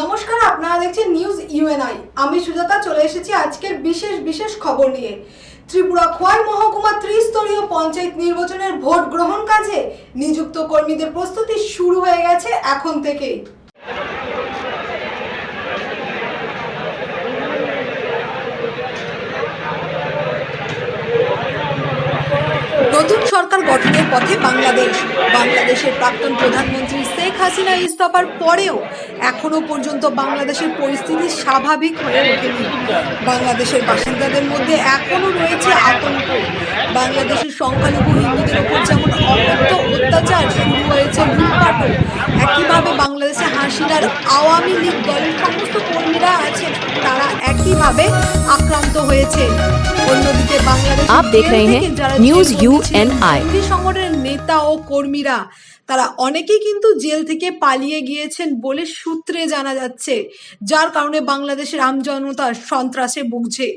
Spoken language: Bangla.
নমস্কার, আপনারা দেখছেন নিউজ ইউএনআই আমি সুজাতা, চলে এসেছি আজকের বিশেষ বিশেষ খবর নিয়ে। ত্রিপুরা খোয়াই মহকুমা ত্রিস্তরীয় পঞ্চায়েত নির্বাচনের ভোট গ্রহণ কাজে নিযুক্ত কর্মীদের প্রস্তুতি শুরু হয়ে গেছে এখন থেকেই। সরকার গঠনের পথে বাংলাদেশ। বাংলাদেশের প্রাক্তন প্রধানমন্ত্রী শেখ হাসিনা ইস্তফার পরেও এখনও পর্যন্ত বাংলাদেশের পরিস্থিতি স্বাভাবিক হয়ে ওঠেনি। বাংলাদেশের বাসিন্দাদের মধ্যে এখনও রয়েছে আতঙ্ক। বাংলাদেশের সংখ্যালঘু হিন্দুদের উপর যেমন অকথ্য অত্যাচার শুরু হয়েছে লুটপাটও, একইভাবে বাংলাদেশে হাসিনার আওয়ামী লীগ দলের সমস্ত কর্মীরা আছেন। তারা একইভাবে আক্রান্ত হয়েছে। অন্যদিকে বাংলাদেশ आप देख रहे हैं न्यूज यू एन आई জঙ্গি সংগঠনের নেতা ও কর্মীরা তারা অনেকেই কিন্তু জেল থেকে পালিয়ে গিয়েছেন বলে সূত্রে জানা যাচ্ছে যার কারণে বাংলাদেশের আমজনতা সন্ত্রাসে ভুগছে